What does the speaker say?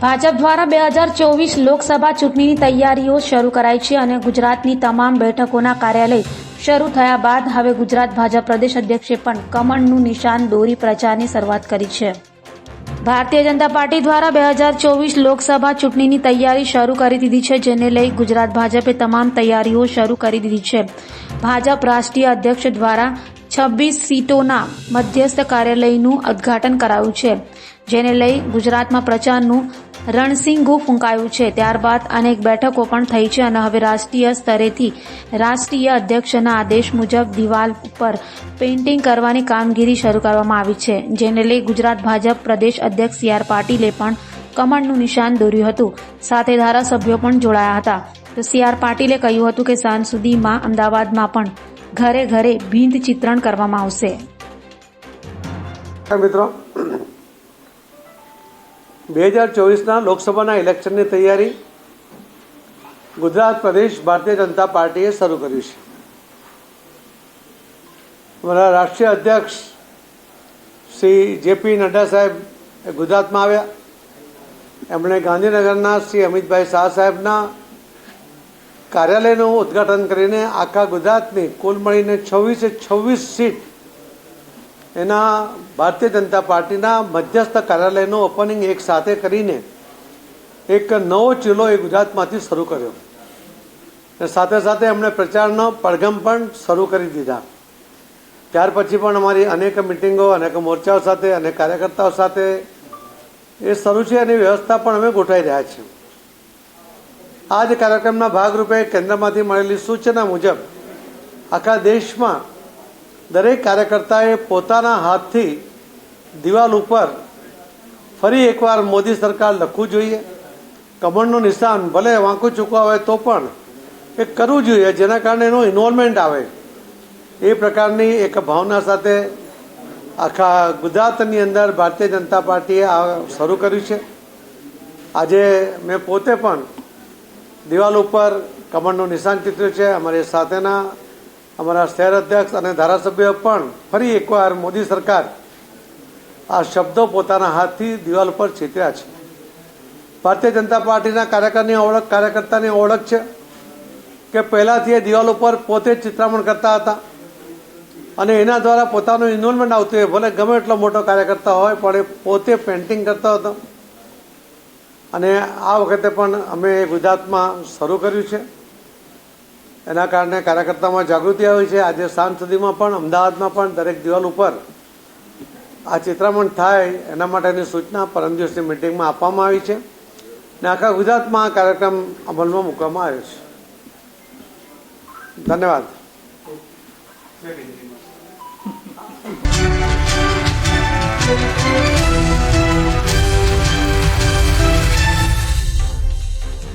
ભાજપ દ્વારા બે હજાર ચોવીસ લોકસભા ચૂંટણીની તૈયારીઓ શરૂ કરાઈ છે અને ગુજરાતની તમામ બેઠકોના કાર્યાલય શરૂ થયા બાદ હવે ગુજરાત ભાજપ પ્રદેશ અધ્યક્ષે પણ કમળનું નિશાન દોરી પ્રચારની શરૂઆત કરી છે. ભારતીય જનતા પાર્ટી દ્વારા બે હજાર ચોવીસ લોકસભા ચૂંટણીની તૈયારી શરૂ કરી દીધી છે, જેને લઈ ગુજરાત ભાજપે તમામ તૈયારીઓ શરૂ કરી દીધી છે. ભાજપ રાષ્ટ્રીય અધ્યક્ષ દ્વારા છવ્વીસ સીટોના મધ્યસ્થ કાર્યાલયનું ઉદ્ઘાટન કરાયું છે, જેને લઈ ગુજરાતમાં પ્રચારનું રણસિંગુ ફૂંકાયું છે. ત્યારબાદ અનેક બેઠકો પણ થઈ છે અને હવે રાષ્ટ્રીય સ્તરેથી રાષ્ટ્રીય અધ્યક્ષના આદેશ મુજબ દિવાલ ઉપર પેઇન્ટિંગ કરવાની કામગીરી શરૂ કરવામાં આવી છે, જેને લઈ ગુજરાત ભાજપ પ્રદેશ અધ્યક્ષ સી આર પાટીલે પણ કમળનું નિશાન દોર્યું હતું. સાથે ધારાસભ્યો પણ જોડાયા હતા. તો સી આર પાટીલે કહ્યું હતું કે સાંજ સુધીમાં અમદાવાદમાં પણ ઘરે ઘરે ભીંત ચિત્રણ કરવામાં આવશે. મિત્રો બે હજાર ચોવીસના લોકસભાના ઇલેક્શનની તૈયારી ગુજરાત પ્રદેશ ભારતીય જનતા પાર્ટીએ શરૂ કરી છે. અમારા રાષ્ટ્રીય અધ્યક્ષ શ્રી જેપી નડ્ડા સાહેબ એ ગુજરાતમાં આવ્યા. એમણે ગાંધીનગરના શ્રી અમિતભાઈ શાહ સાહેબના કાર્યાલયનું ઉદ્ઘાટન કરીને આખા ગુજરાતની કુલ મળીને છવ્વીસે છવ્વીસ સીટ એના ભારતીય જનતા પાર્ટીના મધ્યસ્થ કાર્યાલયનું ઓપનિંગ એક સાથે કરીને એક નવો ચીલો એ ગુજરાતમાંથી શરૂ કર્યો. અને સાથે સાથે એમણે પ્રચારનો પડઘમ પણ શરૂ કરી દીધા. ત્યાર પછી પણ અમારી અનેક મિટિંગો અનેક મોરચાઓ સાથે, અનેક કાર્યકર્તાઓ સાથે એ શરૂ છે એની વ્યવસ્થા પણ અમે ગોઠવાઈ રહ્યા છીએ. આ જ કાર્યક્રમના ભાગરૂપે કેન્દ્રમાંથી મળેલી સૂચના મુજબ આખા દેશમાં દરેક કાર્યકર્તાએ પોતાના હાથથી દિવાલ ઉપર ફરી એકવાર મોદી સરકાર લખવું જોઈએ. કમળનું નિશાન ભલે વાંકું ચૂકવા હોય તો પણ એ કરવું જોઈએ, જેના કારણે એનું ઇન્વોલ્વમેન્ટ આવે. એ પ્રકારની એક ભાવના સાથે આખા ગુજરાતની અંદર ભારતીય જનતા પાર્ટીએ આ શરૂ કર્યું છે. આજે મેં પોતે પણ દિવાલ ઉપર કમળનું નિશાન ચિત્ર્યું છે. અમારી સાથેના અમારા શહેર અધ્યક્ષ અને ધારાસભ્ય પણ ફરી એકવાર મોદી સરકાર આ શબ્દો પોતાના હાથથી દિવાલ પર છેતર્યા છે. ભારતીય જનતા પાર્ટીના કાર્યકરની ઓળખ, કાર્યકર્તાની ઓળખ છે કે પહેલાંથી એ દિવાલ ઉપર પોતે જ ચિત્રામણ કરતા હતા અને એના દ્વારા પોતાનું ઇન્વોલ્વમેન્ટ આવતું હોય, ભલે ગમે એટલો મોટો કાર્યકર્તા હોય, પણ એ પોતે પેન્ટિંગ કરતો હતો. અને આ વખતે પણ અમે ગુજરાતમાં શરૂ કર્યું છે. એના કારણે કાર્યકર્તામાં જાગૃતિ આવી છે. આજે સાંજ સુધીમાં પણ, અમદાવાદમાં પણ દરેક દિવાલ ઉપર આ ચિત્રામણ થાય એના માટેની સૂચના પરમ દિવસની મિટિંગમાં આપવામાં આવી છે ને આખા ગુજરાતમાં આ કાર્યક્રમ અમલમાં મૂકવામાં આવ્યો છે. ધન્યવાદ.